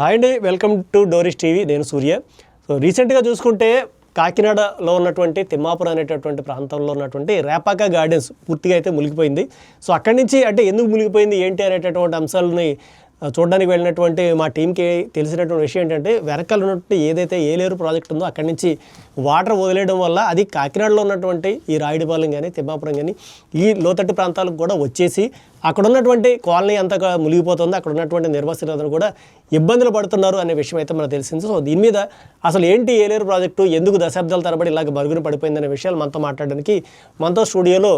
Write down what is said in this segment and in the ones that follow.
Hi అండి welcome to Doris TV. నేను సూర్య. So రీసెంట్గా చూసుకుంటే కాకినాడలో ఉన్నటువంటి తిమ్మాపురం అనేటటువంటి ప్రాంతంలో ఉన్నటువంటి రేపాక గార్డెన్స్ పూర్తిగా అయితే మునిగిపోయింది. సో అక్కడి నుంచి అంటే ఎందుకు మునిగిపోయింది ఏంటి అనేటటువంటి అంశాలని చూడడానికి వెళ్ళినటువంటి మా టీంకి తెలిసినటువంటి విషయం ఏంటంటే వెనకాల ఉన్నటువంటి ఏదైతే ఏలేరు ప్రాజెక్ట్ ఉందో అక్కడి నుంచి వాటర్ వదిలేయడం వల్ల అది కాకినాడలో ఉన్నటువంటి ఈ రాయుడిపాలెం కానీ తిమ్మాపురం కానీ ఈ లోతట్టు ప్రాంతాలకు కూడా వచ్చేసి అక్కడ ఉన్నటువంటి కాలనీ అంతా మునిగిపోతుంది. అక్కడ ఉన్నటువంటి నిర్వాసితులందరూ కూడా ఇబ్బందులు పడుతున్నారు అనే విషయం అయితే మనకు తెలిసింది. సో దీని మీద అసలు ఏంటి ఏలేరు ప్రాజెక్టు? ఎందుకు దశాబ్దాల తరబడి ఇలాగ మరుగున పడిపోయిందనే విషయాలు మనతో మాట్లాడడానికి మనతో స్టూడియోలో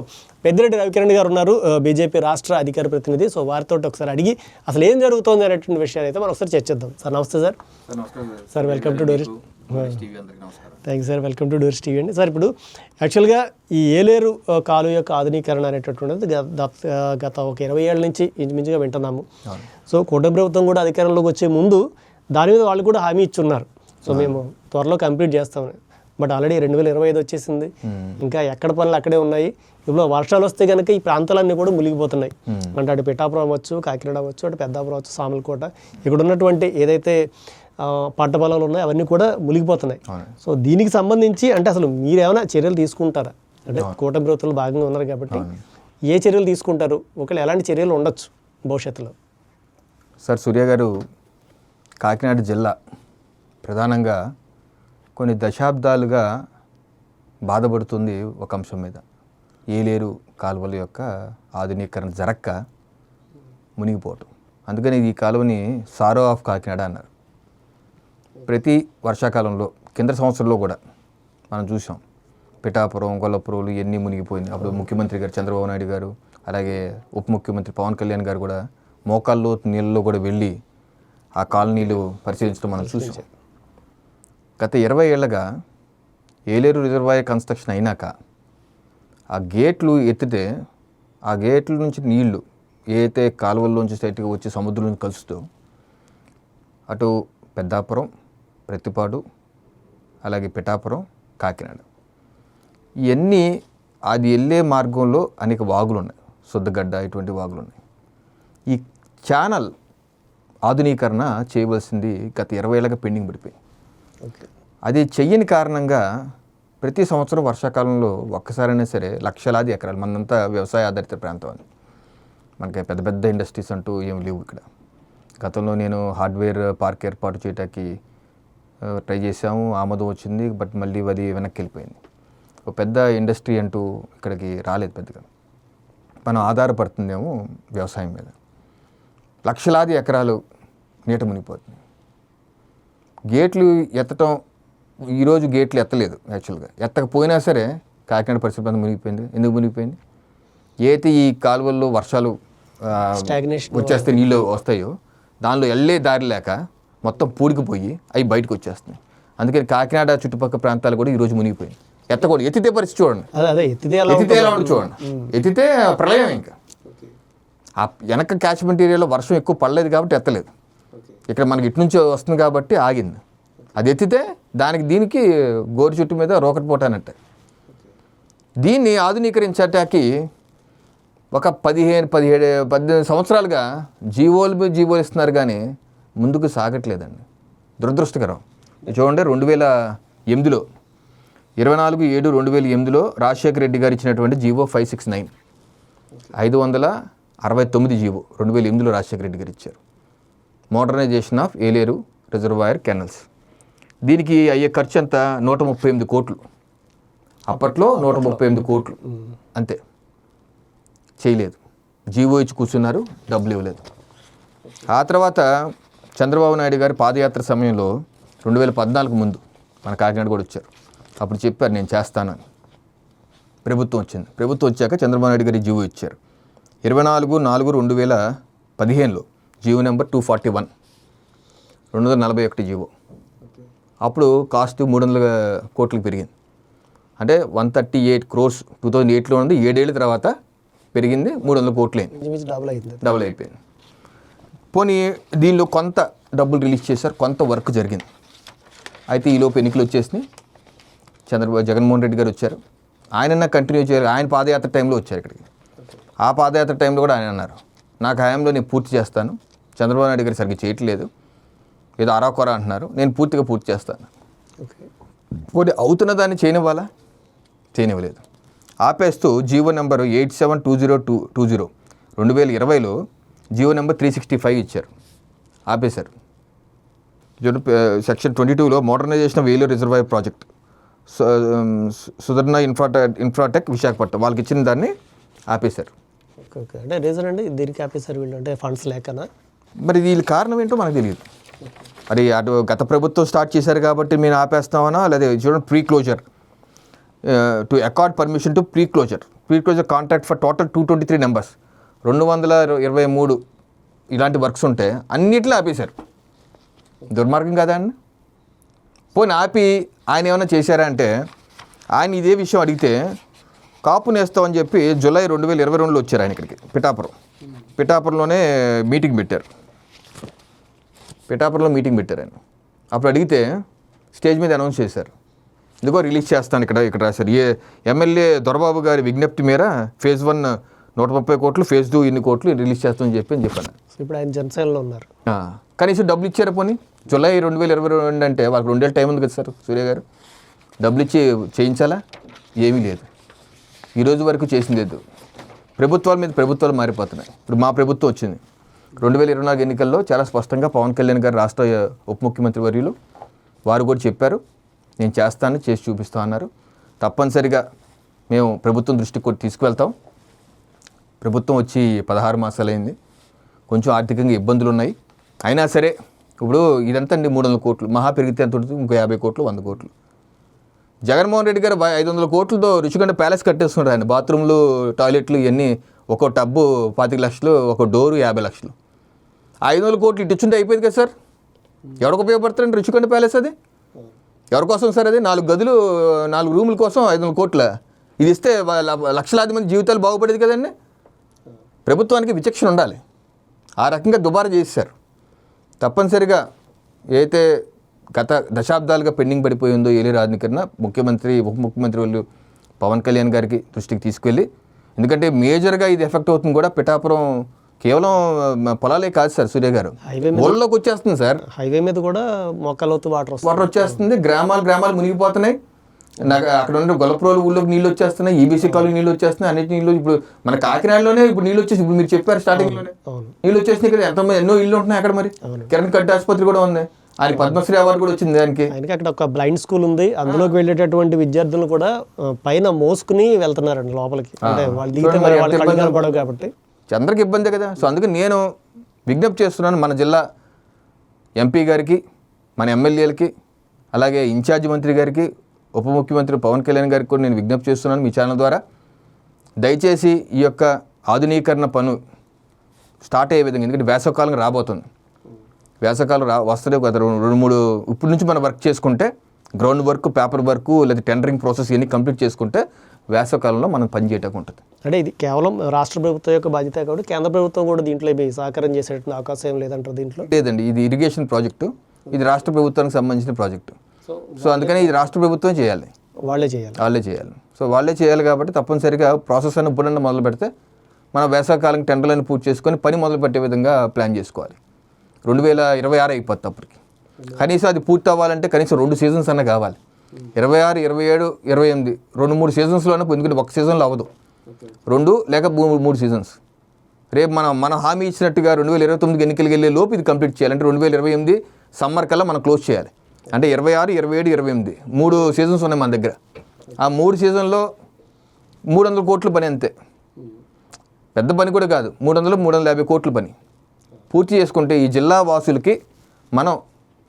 పెద్దిరెడ్డి రవికిరణ్ గారు ఉన్నారు. బీజేపీ రాష్ట్ర అధికార ప్రతినిధి. సో వారితో ఒకసారి అడిగి అసలు ఏం జరుగుతోంది అనేటువంటి విషయాలు అయితే మనం ఒకసారి చర్చిద్దాం. సార్ నమస్తే sir. Sir welcome to doors thank you sir welcome to doors TV అండి. సార్ ఇప్పుడు యాక్చువల్గా ఈ ఏలేరు కాలువ యొక్క ఆధునీకరణ అనేటటువంటిది గత ఒక ఇరవై ఏళ్ళ నుంచి ఇంచుమించుగా వింటున్నాము. సో కూటమి ప్రభుత్వం కూడా అధికారంలోకి వచ్చే ముందు దాని మీద వాళ్ళు కూడా హామీ ఇచ్చున్నారు. సో మేము త్వరలో కంప్లీట్ చేస్తామని బట్ ఆల్రెడీ రెండు వేల ఇరవై ఐదు వచ్చేసింది. ఇంకా ఎక్కడ పనులు అక్కడే ఉన్నాయి. ఇప్పుడు వర్షాలు వస్తే కనుక ఈ ప్రాంతాలన్నీ కూడా మునిగిపోతున్నాయి. అంటే అటు పిఠాపురం అవ్వచ్చు కాకినాడ అవ్వచ్చు అటు పెద్దాపురం అవ్వచ్చు సామలకోట. ఇక్కడ ఉన్నటువంటి ఏదైతే పంట పొలాలు ఉన్నాయి అవన్నీ కూడా మునిగిపోతున్నాయి. సో దీనికి సంబంధించి అంటే అసలు మీరు ఏమైనా చర్యలు తీసుకుంటారా? అంటే కూటమి ప్రభుత్వంలో భాగంగా ఉన్నారు కాబట్టి ఏ చర్యలు తీసుకుంటారు? ఒకవేళ ఎలాంటి చర్యలు ఉండొచ్చు భవిష్యత్తులో? సార్ సూర్య గారు కాకినాడ జిల్లా ప్రధానంగా కొన్ని దశాబ్దాలుగా బాధపడుతుంది ఒక అంశం మీద. ఏలేరు కాలువల యొక్క ఆధునీకరణ జరక్క మునిగిపోవటం. అందుకని ఈ కాలువని సారో ఆఫ్ కాకినాడ అన్నారు. ప్రతి వర్షాకాలంలో కింద సంవత్సరంలో కూడా మనం చూసాం. పిఠాపురం గొల్లపురంలు ఎన్ని మునిగిపోయింది. అప్పుడు ముఖ్యమంత్రి గారు చంద్రబాబు నాయుడు గారు అలాగే ఉప ముఖ్యమంత్రి పవన్ కళ్యాణ్ గారు కూడా మోకాల్లో నీళ్ళలో కూడా వెళ్ళి ఆ కాలనీలు పరిశీలించడం మనం చూసాం. గత ఇరవై ఏళ్ళగా ఏలేరు రిజర్వాయర్ కన్స్ట్రక్షన్ అయినాక ఆ గేట్లు ఎత్తితే ఆ గేట్ల నుంచి నీళ్ళు ఏదైతే కాలువల్లోంచి స్ట్రైట్గా వచ్చి సముద్రం నుంచి కలుస్తూ అటు పెద్దాపురం ప్రతిపాడు అలాగే పిఠాపురం కాకినాడ. ఇవన్నీ అది వెళ్ళే మార్గంలో అనేక వాగులు ఉన్నాయి శుద్ధగడ్డ ఇటువంటి వాగులు ఉన్నాయి ఈ ఛానల్ ఆధునీకరణ చేయవలసింది గత ఇరవై ఏళ్ళగా పెండింగ్ పడిపోయింది. ఓకే. అది చెయ్యని కారణంగా ప్రతి సంవత్సరం వర్షాకాలంలో ఒక్కసారైనా సరే లక్షలాది ఎకరాలు మనంతా వ్యవసాయ ఆధారిత ప్రాంతం అని మనకి పెద్ద పెద్ద ఇండస్ట్రీస్ అంటూ ఏం లేవు ఇక్కడ. గతంలో నేను హార్డ్వేర్ పార్క్ ఏర్పాటు చేయడానికి ట్రై చేసాము ఆమోదం వచ్చింది బట్ మళ్ళీ అది వెనక్కి వెళ్ళిపోయింది. ఒక పెద్ద ఇండస్ట్రీ అంటూ ఇక్కడికి రాలేదు పెద్దగా. మనం ఆధారపడుతుందేమో వ్యవసాయం మీద. లక్షలాది ఎకరాలు నీట మునిగిపోతుంది. గేట్లు ఎత్తటం ఈరోజు గేట్లు ఎత్తలేదు యాక్చువల్గా. ఎత్తకపోయినా సరే కాకినాడ పరిస్థితి మునిగిపోయింది. ఎందుకు మునిగిపోయింది? ఏదైతే ఈ కాలువల్లో వర్షాలు వచ్చేస్తే నీళ్ళు వస్తాయో దానిలో వెళ్ళే దారి లేక మొత్తం పూడికిపోయి అవి బయటకు వచ్చేస్తున్నాయి. అందుకని కాకినాడ చుట్టుపక్కల ప్రాంతాలు కూడా ఈరోజు మునిగిపోయింది ఎత్తకూడదు. ఎత్తితే పరిస్థితి చూడండి. అదే అదే ఎత్తితే ఎలా ఉంటుంది. చూడండి. ఎత్తితే ప్రళయం ఇంకా. ఆ వెనక క్యాచ్మెంట్ ఏరియాలో వర్షం ఎక్కువ పడలేదు కాబట్టి ఎత్తలేదు. ఇక్కడ మనకి ఇటు నుంచి వస్తుంది కాబట్టి ఆగింది. అది ఎత్తితే దానికి దీనికి గోరు చుట్టు మీద రోకట్ పోటానట్టే దీన్ని ఆధునీకరించటానికి ఒక పదిహేను పదిహేడు పద్దెనిమిది సంవత్సరాలుగా జీవోలు జీవోలు ఇస్తున్నారు కానీ ముందుకు సాగట్లేదండి. దురదృష్టకరం. ఇది చూడండి రెండు వేల ఎనిమిదిలో ఇరవై నాలుగు ఏడు రెండు వేల ఎనిమిదిలో రాజశేఖర రెడ్డి గారు ఇచ్చినటువంటి జీవో ఫైవ్ సిక్స్ నైన్. ఐదు వందల అరవై తొమ్మిది జీవో రెండు వేల ఎనిమిదిలో రాజశేఖర రెడ్డి గారు ఇచ్చారు. Modernisation of Yeleru reservoir canals. దీనికి అయ్యే ఖర్చు ఎంత? నూట ముప్పై ఎనిమిది కోట్లు. అప్పట్లో నూట ముప్పై ఎనిమిది కోట్లు. అంతే. చేయలేదు. జీవో ఇచ్చి కూర్చున్నారు డబ్బులు ఇవ్వలేదు. ఆ తర్వాత చంద్రబాబు నాయుడు గారి పాదయాత్ర సమయంలో రెండు వేల పద్నాలుగు ముందు మన కాకినాడ కూడా వచ్చారు. అప్పుడు చెప్పారు నేను చేస్తానని. ప్రభుత్వం వచ్చింది. ప్రభుత్వం వచ్చాక చంద్రబాబు నాయుడు గారి జీవో ఇచ్చారు. ఇరవై నాలుగు నాలుగు రెండు వేల పదిహేనులో GO number two forty one రెండు వందల నలభై ఒకటి జీవో. అప్పుడు కాస్ట్ మూడు వందల కోట్లకు పెరిగింది. అంటే one thirty eight crores two thousand ఎయిట్లో ఉంది ఏడేళ్ళ తర్వాత పెరిగింది మూడు వందల కోట్లు అయింది డబుల్ అయిపోయింది. పోనీ దీనిలో కొంత డబ్బులు రిలీజ్ చేశారు కొంత వర్క్ జరిగింది. అయితే ఈలోపు ఎన్నికలు వచ్చేసినాయి. చంద్రబాబు జగన్మోహన్ రెడ్డి గారు వచ్చారు. ఆయన కంటిన్యూ చేయాలి ఆయన పాదయాత్ర టైంలో వచ్చారు ఇక్కడికి. ఆ పాదయాత్ర టైంలో కూడా ఆయన అన్నారు. నాకు హయాంలో నేను పూర్తి చేస్తాను. చంద్రబాబు నాయుడు గారు సరిగ్గా చేయట్లేదు. ఏదో అరాకొర అంటున్నారు. నేను పూర్తిగా పూర్తి చేస్తాను. పోనీ అవుతున్న దాన్ని చేయనివ్వాలా? చేయనివ్వలేదు. ఆపేస్తూ GO number eight seven two zero two two zero. రెండు వేల ఇరవైలో GO number three sixty five ఇచ్చారు. ఆపేశారు. సెక్షన్ ట్వంటీ టూలో modernisation of Veluru reservoir project. Sudharna infratech infratech Visakhapatnam. వాళ్ళకి ఇచ్చిన దాన్ని ఆపేశారు. ఓకే అంటే రీజన్ అండి దీనికి ఆపేసారు వీళ్ళు అంటే ఫండ్స్ లేకనా? మరి దీని కారణం ఏంటో మనకు తెలియదు. మరి అటు గత ప్రభుత్వం స్టార్ట్ చేశారు కాబట్టి మేము ఆపేస్తామనా లేదా చూడండి pre closure to accord permission to pre closure pre closure contract for total two twenty three numbers రెండు వందల ఇరవై మూడు ఇలాంటి వర్క్స్ ఉంటే అన్నిట్లో ఆపేశారు. దుర్మార్గం కదా అండి పోనీ ఆపి ఆయన ఏమైనా చేశారా అంటే ఆయన ఇదే విషయం అడిగితే కాపు నేస్తామని చెప్పి జూలై రెండు వేల ఇరవై రెండులో వచ్చారు ఆయన ఇక్కడికి పిఠాపురం. పిఠాపురంలోనే మీటింగ్ పెట్టారు. పిఠాపురంలో మీటింగ్ పెట్టారు ఆయన. అప్పుడు అడిగితే స్టేజ్ మీద అనౌన్స్ చేశారు. ఇదిగో రిలీజ్ చేస్తాను ఇక్కడ ఇక్కడ రాశారు. ఏ ఎమ్మెల్యే దొరబాబు గారి విజ్ఞప్తి మేర ఫేజ్ వన్ నూట ముప్పై కోట్లు ఫేజ్ టూ ఇన్ని కోట్లు రిలీజ్ చేస్తామని చెప్పి అని చెప్పాను. ఇప్పుడు ఆయన జనసేనలో ఉన్నారు. కనీసం డబ్బులు ఇచ్చారా పోనీ. జూలై రెండు వేల ఇరవై రెండు అంటే వాళ్ళకి రెండేళ్ళ టైం ఉంది కదా సార్ సూర్య గారు. డబ్బులు ఇచ్చి చేయించాలా? ఏమీ లేదు. ఈ రోజు వరకు చేసింది లేదు. ప్రభుత్వాల మీద ప్రభుత్వాలు మారిపోతున్నాయి. ఇప్పుడు మా ప్రభుత్వం వచ్చింది. రెండు వేల ఇరవై నాలుగు ఎన్నికల్లో చాలా స్పష్టంగా పవన్ కళ్యాణ్ గారు రాష్ట్ర ఉప ముఖ్యమంత్రి వర్యులు వారు కూడా చెప్పారు నేను చేస్తాను చేసి చూపిస్తాను అన్నారు. తప్పనిసరిగా మేము ప్రభుత్వం దృష్టికి కూడా తీసుకువెళ్తాం. ప్రభుత్వం వచ్చి పదహారు మాసాలైంది. కొంచెం ఆర్థికంగా ఇబ్బందులు ఉన్నాయి అయినా సరే ఇప్పుడు ఇదంతా అండి మూడు వందల కోట్లు. మహా పెరిగితే ఎంత ఉంటుంది? ఇంకో యాభై కోట్లు వంద కోట్లు. జగన్మోహన్ రెడ్డి గారు ఐదు వందల కోట్లతో రుచికొండ ప్యాలెస్ కట్టేస్తున్నారు ఆయన. బాత్రూమ్లు టాయిలెట్లు ఇవన్నీ ఒక టబ్బు పాతిక లక్షలు ఒక డోరు యాభై లక్షలు. ఐదు వందల కోట్లు ఇటు ఇచ్చుంటే అయిపోయింది కదా సార్? ఎవరికి ఉపయోగపడుతుందండి రుచికొండ ప్యాలెస్ అది? ఎవరి కోసం సార్ అది? నాలుగు గదులు నాలుగు రూముల కోసం ఐదు వందల కోట్ల. ఇది ఇస్తే లక్షలాది మంది జీవితాలు బాగుపడేది కదండి. ప్రభుత్వానికి విచక్షణ ఉండాలి. ఆ రకంగా దుబారా చేశారు. తప్పనిసరిగా ఏదైతే గత దశాబ్దాలుగా పెండింగ్ పడిపోయి ఉందో ఏలి రాజనీకరణ ముఖ్యమంత్రి ఉప ముఖ్యమంత్రి వాళ్ళు పవన్ కళ్యాణ్ గారికి దృష్టికి తీసుకెళ్ళి ఎందుకంటే మేజర్గా ఇది ఎఫెక్ట్ అవుతుంది కూడా పిఠాపురం కేవలం పొలాలే కాదు సార్ సూర్య గారు. హైవే ఊళ్ళలోకి వచ్చేస్తుంది సార్. హైవే మీద కూడా మొక్కలవుతూ వాటర్ వాటర్ వచ్చేస్తుంది గ్రామాలు గ్రామాలు మునిగిపోతున్నాయి. నాకు అక్కడ ఉన్న గొల్లప్రోలు ఊళ్ళోకి నీళ్ళు వచ్చేస్తున్నాయి ఈబీసీ కాలనీ నీళ్ళు వచ్చేస్తున్నాయి అన్నిటి నీళ్ళు ఇప్పుడు మన కాకినాడలోనే ఇప్పుడు నీళ్ళు వచ్చేసి ఇప్పుడు మీరు చెప్పారు స్టార్టింగ్లోనే అవును. నీళ్ళు వచ్చేసినాయి కదా ఎంతో ఎన్నో ఇల్లు ఉంటున్నాయి అక్కడ మరి. కిరణ్ కట్టి ఆసుపత్రి కూడా ఉంది. ఆయన పద్మశ్రీ అవార్డు కూడా వచ్చింది దానికి. ఆయనకి అక్కడ ఒక బ్లైండ్ స్కూల్ ఉంది. అందులోకి వెళ్ళేటటువంటి విద్యార్థులు కూడా పైన మోసుకుని వెళ్తున్నారండి లోపలికి. అంటే వాళ్ళు కాబట్టి. అందరికి ఇబ్బందే కదా. సో అందుకే నేను విజ్ఞప్తి చేస్తున్నాను మన జిల్లా ఎంపీ గారికి మన ఎమ్మెల్యేలకి అలాగే ఇన్ఛార్జ్ మంత్రి గారికి ఉప ముఖ్యమంత్రి పవన్ కళ్యాణ్ గారికి కూడా నేను విజ్ఞప్తి చేస్తున్నాను మీ ఛానల్ ద్వారా. దయచేసి ఈ యొక్క ఆధునీకరణ పను స్టార్ట్ అయ్యే విధంగా ఎందుకంటే వేసవకాలం రాబోతుంది. వేసవకాలం రా వస్తుంది గత రెండు మూడు ఇప్పటి నుంచి మనం వర్క్ చేసుకుంటే గ్రౌండ్ వర్క్ పేపర్ వర్క్ లేదా టెండరింగ్ ప్రాసెస్ ఇవన్నీ కంప్లీట్ చేసుకుంటే వేసవకాలంలో మనం పని చేయటం ఉంటుంది. అంటే ఇది కేవలం రాష్ట్ర ప్రభుత్వం యొక్క బాధ్యత కాబట్టి కేంద్ర ప్రభుత్వం కూడా దీంట్లో సహకారం చేసేటువంటి అవకాశం ఏం లేదంటారు దీంట్లో? లేదండి ఇది ఇరిగేషన్ ప్రాజెక్టు. ఇది రాష్ట్ర ప్రభుత్వానికి సంబంధించిన ప్రాజెక్టు. సో అందుకని ఇది రాష్ట్ర ప్రభుత్వం చేయాలి. వాళ్ళే చేయాలి. వాళ్ళే చేయాలి. సో వాళ్ళే చేయాలి కాబట్టి తప్పనిసరిగా ప్రాసెస్ అని ఇప్పుడన్నా మొదలు పెడితే మన వేసవకాలం టెండర్లను పూర్తి చేసుకొని పని మొదలు పెట్టే విధంగా ప్లాన్ చేసుకోవాలి. రెండు వేల ఇరవై ఆరు అయిపోతుంది అప్పటికి. కనీసం అది పూర్తి అవ్వాలంటే కనీసం రెండు సీజన్స్ అన్న కావాలి. ఇరవై ఆరు ఇరవై ఏడు ఇరవై ఎనిమిది రెండు మూడు సీజన్స్లోనే ఎందుకంటే ఒక సీజన్లో అవ్వదు. రెండు లేక మూడు మూడు సీజన్స్. రేపు మనం మనం హామీ ఇచ్చినట్టుగా రెండు వేల ఇరవై తొమ్మిదికి ఎన్నికలు వెళ్ళే లోపు ఇది కంప్లీట్ చేయాలి అంటే రెండు వేల ఇరవై ఎనిమిది సమ్మర్ కల్లా మనం క్లోజ్ చేయాలి. అంటే ఇరవై ఆరు ఇరవై ఏడు ఇరవై ఎనిమిది. మూడు సీజన్స్ ఉన్నాయి మన దగ్గర. ఆ మూడు సీజన్లో మూడు వందల కోట్ల పని అంతే. పెద్ద పని కూడా కాదు. మూడు వందలు మూడు వందల యాభై కోట్ల పని. పూర్తి చేసుకుంటే ఈ జిల్లా వాసులకి మనం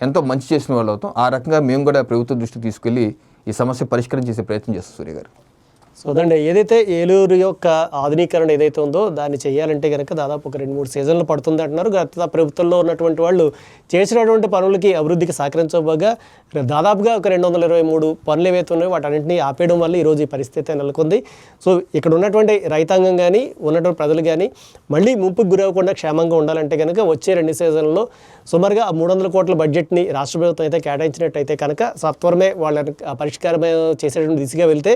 ఎంతో మంచి చేసిన వాళ్ళు అవుతాం. ఆ రకంగా మేము కూడా ప్రభుత్వ దృష్టికి తీసుకెళ్ళి ఈ సమస్య పరిష్కారం చేసే ప్రయత్నం చేస్తాం సూర్య గారు. సో అదండి ఏదైతే ఏలూరు యొక్క ఆధునీకరణ ఏదైతే ఉందో దాన్ని చేయాలంటే కనుక దాదాపు ఒక రెండు మూడు సీజన్లు పడుతుంది అంటున్నారు. గత ప్రభుత్వంలో ఉన్నటువంటి వాళ్ళు చేసినటువంటి పనులకి అభివృద్ధికి సహకరించబోగా దాదాపుగా ఒక రెండు వందల ఇరవై మూడు పనులు ఏవైతే ఉన్నాయో వాటన్నింటినీ ఆపేయడం వల్ల ఈరోజు ఈ పరిస్థితి నెలకొంది. సో ఇక్కడ ఉన్నటువంటి రైతాంగం కానీ ఉన్నటువంటి ప్రజలు కానీ మళ్ళీ ముంపుకు గురవ్వకుండా క్షేమంగా ఉండాలంటే కనుక వచ్చే రెండు సీజన్లలో సుమారుగా ఆ మూడు వందల కోట్ల బడ్జెట్ని రాష్ట్ర ప్రభుత్వం అయితే కేటాయించినట్టయితే కనుక సత్వరమే వాళ్ళని పరిష్కారమే చేసేటువంటి దిశగా వెళ్తే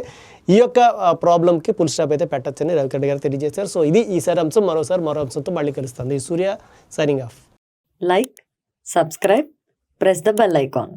ఈ యొక్క ప్రాబ్లంకి ఫుల్ స్టాప్ అయితే పెట్టచ్చని రవికరెడ్డి గారు తెలియజేశారు. సో ఇది ఈసారి అంశం మరోసారి మరో అంశంతో మళ్ళీ కలుస్తుంది Surya signing off like subscribe press the bell icon